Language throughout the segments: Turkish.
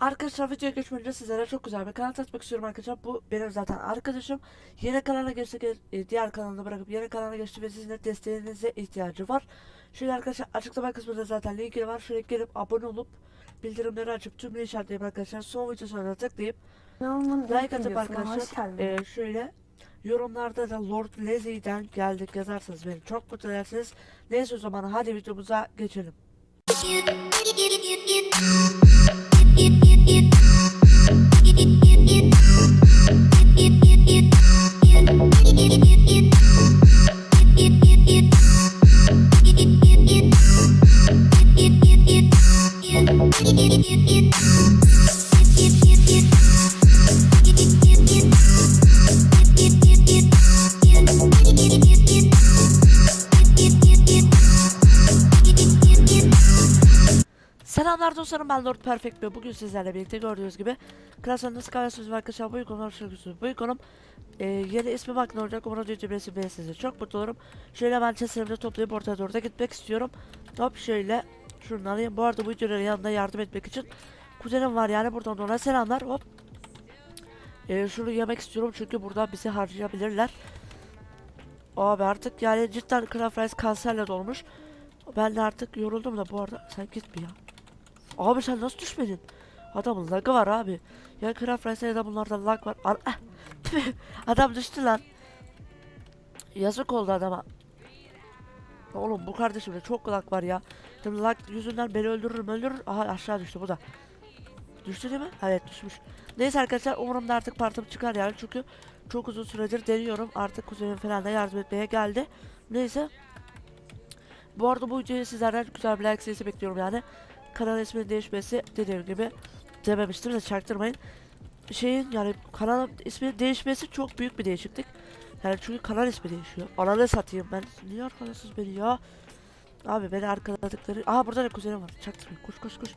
Arkadaşlar videoya geçmeden önce sizlere çok güzel bir kanal tanıtmak istiyorum arkadaşlar. Bu benim zaten arkadaşım. Yeni kanala geçti, e, diğer kanalını bırakıp yeni kanala geçti ve sizin de desteğinize ihtiyacı var. Şöyle arkadaşlar açıklama kısmında zaten linki var. Şöyle gelip abone olup bildirimleri açıp tüm işaretleyip arkadaşlar son video sonuna tıklayıp ilk like atıp arkadaşlar e, şöyle yorumlarda da Lord Leslie'den geldik yazarsanız beni çok mutlu edersiniz. Neyse o zaman hadi videomuza geçelim. Selamlar dostlarım ben Lord Perfect ve bugün sizlerle birlikte gördüğünüz gibi Klasanın Skyler sözü arkadaşlar bu ikonum arkadaşlar bu ikonum e, yeni ismi bak ne olacak umarım cümlesi ben size çok mutlu olurum. Şöyle hemen chestlerimi toplayıp ortaya doğru da gitmek istiyorum. Hop şöyle şunu alayım bu arada bu videoların yanında yardım etmek için kuzenim var yani buradan da ona selamlar hop e, Şunu yemek istiyorum çünkü burada bizi harcayabilirler Abi artık yani cidden Craft Rice kanserle dolmuş ben de artık yoruldum da bu arada sen gitme ya Abi sen nasıl düşmedin? Adamın lagı var abi. Ya Craft Rice'da da bunlarda lag var. Al ah, Adam düştü lan. Yazık oldu adama. Oğlum bu kardeşimde çok lag var ya. Şimdi lag yüzünden beni öldürür öldürür. Aha aşağı düştü bu da. Düştü değil mi? Evet düşmüş. Neyse arkadaşlar umarım da artık partım çıkar yani. Çünkü çok uzun süredir deniyorum. Artık kuzenim falan da yardım etmeye geldi. Neyse. Bu arada bu videoyu sizlerden güzel bir like sayısı bekliyorum yani kanal isminin değişmesi dediğim gibi dememiştim de çaktırmayın. Şeyin yani kanal ismi değişmesi çok büyük bir değişiklik. Yani çünkü kanal ismi değişiyor. Ananı satayım ben. Niye arkadaşsız beni ya? Abi beni arkaladıkları... Aha burada ne kuzenim var. Çaktırmayın. Koş koş koş.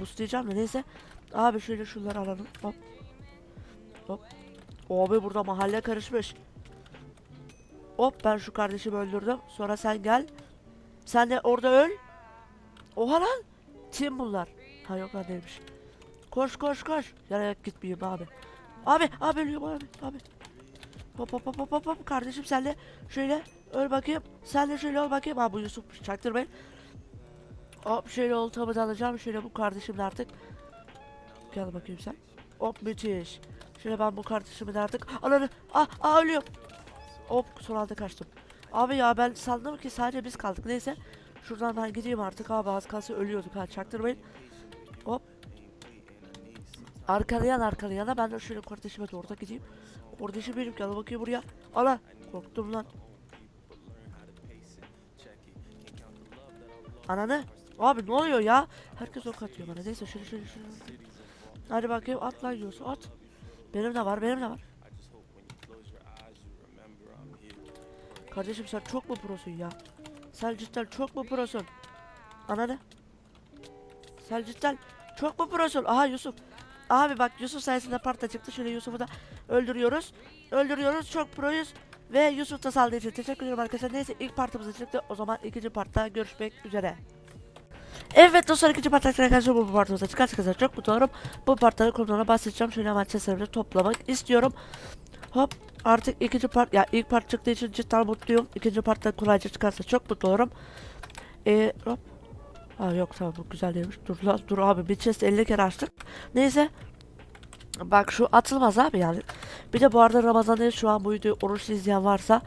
Boostlayacağım da neyse. Abi şöyle şunları alalım. Hop. Hop. Abi burada mahalle karışmış. Hop ben şu kardeşimi öldürdüm. Sonra sen gel. Sen de orada öl. Oha lan. Tim bunlar. Ha yok lan değilmiş. Koş koş koş. Yarayak gitmeyeyim abi. Abi abi ölüyorum abi abi. Hop hop hop hop hop kardeşim sen de şöyle öl bakayım. Sen de şöyle ol bakayım. Ha bu Yusuf çaktırmayın. Hop şöyle oltamı da alacağım. Şöyle bu kardeşim de artık. Gel bakayım sen. Hop müthiş. Şöyle ben bu kardeşimi de artık. Ananı. Ah ah ölüyorum. Hop son anda kaçtım. Abi ya ben sandım ki sadece biz kaldık. Neyse. Şuradan ben gideyim artık abi az kalsın ölüyorduk ha çaktırmayın. Hop. Arkalayan arkalayana ben de şöyle kardeşime doğru da gideyim. Kardeşim benim gel bakayım buraya. Ala korktum lan. Ananı. Abi ne oluyor ya? Herkes ok atıyor bana. Neyse şöyle şöyle şöyle. Hadi bakayım at lan yiyorsun at. Benim de var benim de var. Kardeşim sen çok mu prosun ya? Sen cidden çok mu prosun? Ananı. Sen cidden çok mu prosun? Aha Yusuf. Abi bak Yusuf sayesinde parta çıktı. Şöyle Yusuf'u da öldürüyoruz. Öldürüyoruz. Çok proyuz. Ve Yusuf saldığı için teşekkür ederim arkadaşlar. Neyse ilk partımız çıktı. O zaman ikinci partta görüşmek üzere. Evet dostlar ikinci partta arkadaşlar bu partımızda çıkarsa kadar çok mutlu olurum. Bu partların konularına bahsedeceğim. Şöyle hemen toplamak istiyorum. Hop artık ikinci part ya ilk part çıktığı için cidden mutluyum. İkinci partta kolayca çıkarsa çok mutlu olurum. Ee, hop. Ha yok tamam bu güzel değilmiş. Dur la dur abi bir chest 50 kere açtık. Neyse. Bak şu atılmaz abi yani. Bir de bu arada Ramazan'da şu an bu videoyu oruçlu izleyen varsa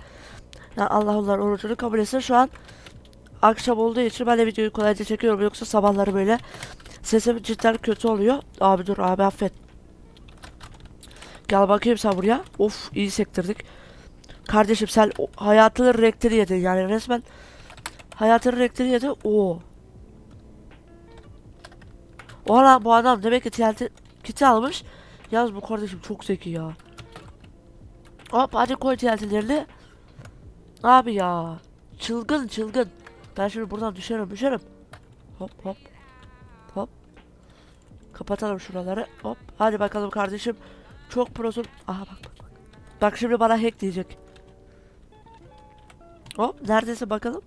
yani Allah onların orucunu kabul etsin. Şu an akşam olduğu için ben de videoyu kolayca çekiyorum. Yoksa sabahları böyle sesim cidden kötü oluyor. Abi dur abi affet. Gel bakayım sen buraya. Of iyi sektirdik. Kardeşim sen o- hayatının rektörü yedin yani resmen hayatının rektörü yedi. Oo. Oha bu adam demek ki TNT kiti almış. Yalnız bu kardeşim çok zeki ya. Hop hadi koy TNT'lerini. Abi ya. Çılgın çılgın. Ben şimdi buradan düşerim düşerim. Hop hop. Hop. Kapatalım şuraları. Hop. Hadi bakalım kardeşim. Çok prosun. Aha bak bak bak. Bak şimdi bana hack diyecek. Hop neredesin bakalım.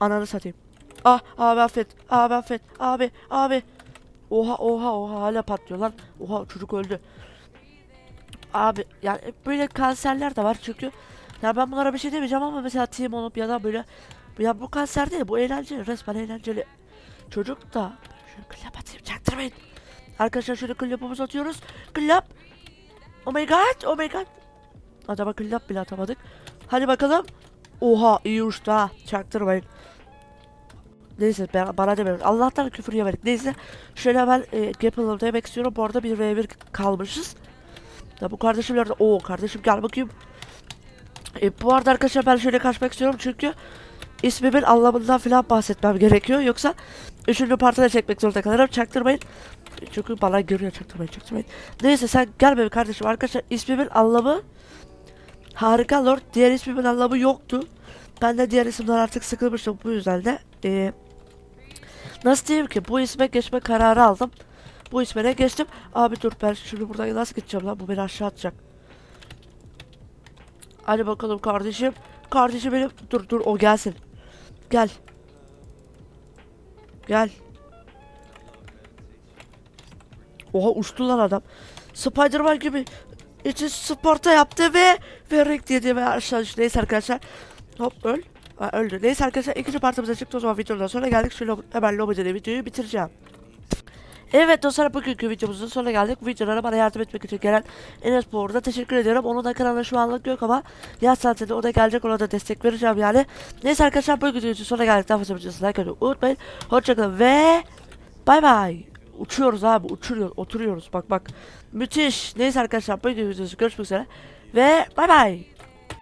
Ananı satayım. Ah abi affet. Abi affet. Abi abi. Oha oha oha hala patlıyor lan. Oha çocuk öldü. Abi yani böyle kanserler de var çünkü ya ben bunlara bir şey demeyeceğim ama mesela team olup ya da böyle ya bu kanser değil bu eğlenceli resmen eğlenceli. Çocuk da şöyle klap atayım çaktırmayın. Arkadaşlar şöyle klapımızı atıyoruz. Klap. Oh my god oh my god. Adama klap bile atamadık. Hadi bakalım. Oha iyi uçtu ha çaktırmayın. Neyse ben, bana demiyorum. Allah'tan küfür yemedik. Neyse şöyle ben e, Gapple'ı demek istiyorum. Bu arada 1v1 kalmışız. Ya bu kardeşim nerede? Oo kardeşim gel bakayım. E, bu arada arkadaşlar ben şöyle kaçmak istiyorum çünkü ismimin anlamından falan bahsetmem gerekiyor. Yoksa üçüncü partide çekmek zorunda kalırım. Çaktırmayın. Çünkü bana görüyor çaktırmayın çaktırmayın. Neyse sen gel benim kardeşim. Arkadaşlar ismimin anlamı harika lord. Diğer ismimin anlamı yoktu. Ben de diğer isimden artık sıkılmıştım. Bu yüzden de e, nasıl diyeyim ki bu isme geçme kararı aldım. Bu isme de geçtim. Abi dur ben şimdi buradan nasıl gideceğim lan? Bu beni aşağı atacak. Hadi bakalım kardeşim. Kardeşim benim. Dur dur o gelsin. Gel. Gel. Oha uçtu lan adam. Spiderman gibi içi Sparta yaptı ve ve renk dedi ve aşağı düştü. Neyse arkadaşlar. Hop öl. Öldü. Neyse arkadaşlar ikinci partimize çıktı o zaman videodan sonra geldik. Şöyle hemen lobide de videoyu bitireceğim. Evet dostlar bugünkü videomuzun sonuna geldik. Videolara bana yardım etmek için gelen Enes Boğur'da teşekkür ediyorum. Onun da kanalında şu anlık yok ama yaz saatinde o da gelecek ona da destek vereceğim yani. Neyse arkadaşlar bu videonun sonuna geldik. Daha fazla videosu like atmayı unutmayın. Hoşçakalın ve bay bay. Uçuyoruz abi uçuruyoruz oturuyoruz bak bak. Müthiş. Neyse arkadaşlar bu videoda görüşmek üzere ve bay bay.